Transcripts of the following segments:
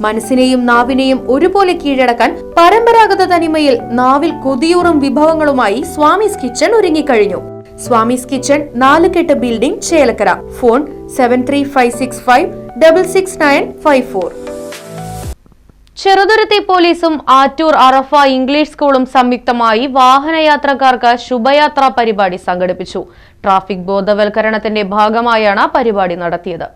മനസ്സിനെയും നാവിനെയും ഒരുപോലെ കീഴടക്കാൻ പരമ്പരാഗത തനിമയിൽ നാവിൽ കൊതിയൂറും വിഭവങ്ങളുമായി സ്വാമിസ് കിച്ചൺ ഒരുങ്ങിക്കഴിഞ്ഞു. Swami's kitchen Nalukettu building Chelakkara. Phone seven three five six five double six nine five four Cheruthuruthy പോലീസും ആറ്റൂർ അറഫ ഇംഗ്ലീഷ് സ്കൂളും സംയുക്തമായി വാഹനയാത്രക്കാർക്ക് ശുഭയാത്രാ പരിപാടി സംഘടിപ്പിച്ചു. ട്രാഫിക് ബോധവൽക്കരണത്തിന്റെ ഭാഗമായാണ് പരിപാടി നടത്തിയത്.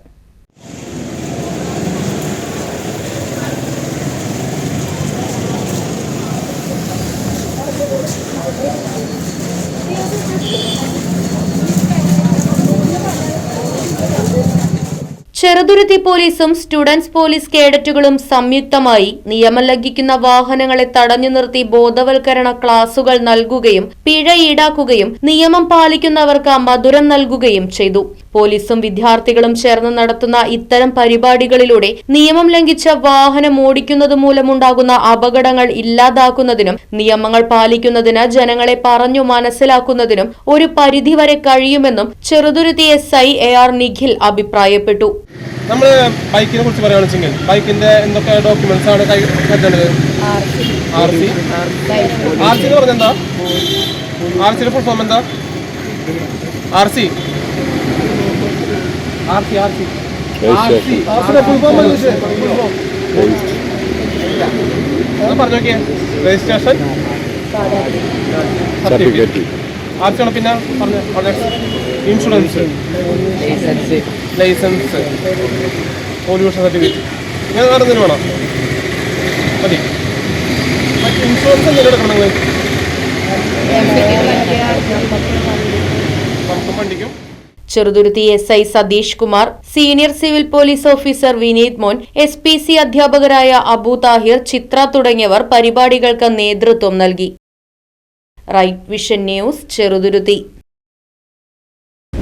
ചെറുതുരുത്തി പോലീസും സ്റ്റുഡൻസ് പോലീസ് കേഡറ്റുകളും സംയുക്തമായി നിയമം ലംഘിക്കുന്ന വാഹനങ്ങളെ തടഞ്ഞു നിർത്തി ബോധവൽക്കരണ ക്ലാസുകൾ നൽകുകയും പിഴ ഈടാക്കുകയും നിയമം പാലിക്കുന്നവർക്ക് മധുരം നൽകുകയും ചെയ്തു. പോലീസും വിദ്യാർത്ഥികളും ചേർന്ന് നടത്തുന്ന ഇത്തരം പരിപാടികളിലൂടെ നിയമം ലംഘിച്ച വാഹനം ഓടിക്കുന്നത് മൂലമുണ്ടാകുന്ന അപകടങ്ങൾ ഇല്ലാതാക്കുന്നതിനും നിയമങ്ങൾ പാലിക്കുന്നതിന് ജനങ്ങളെ പറഞ്ഞു മനസ്സിലാക്കുന്നതിനും ഒരു പരിധിവരെ കഴിയുമെന്നും Cheruthuruthy S I A R Nikhil അഭിപ്രായപ്പെട്ടു. നമ്മൾ ബൈക്കിനെ കുറിച്ച് പറയുകയാണെന്ന് ബൈക്കിന്റെ എന്തൊക്കെ ഡോക്യുമെന്റ്സ് ആണ് കൈ കരുതേണ്ടത്? R C. R C. എന്ന് പറഞ്ഞ എന്താ? ആർ സിയുടെ ഫുൾ ഫോം എന്താ? R C. R C R C. Full form പറഞ്ഞു നോക്കിയേ. രജിസ്ട്രേഷൻ സർട്ടിഫിക്കറ്റ് ആർ സി ആണ് പിന്നെ പറഞ്ഞു ഇൻഷുറൻസ് ലൈസൻസ് പൊല്യൂഷൻ സർട്ടിഫിക്കറ്റ്. ഞാൻ വേറെ എന്തെങ്കിലും വേണോ? മതി. മറ്റ് ഇൻഷുറൻസ് എന്തെങ്കിലും എടുക്കണം വണ്ടിക്കും. Cheruthuruthy S I Satheesh Kumar senior civil police officer Vineeth Mon S P C അധ്യാപകരായ അബു താഹിർ ചിത്ര തുടങ്ങിയവർ പരിപാടികൾക്ക് നേതൃത്വം നൽകി. Right vision news Cheruthuruthy.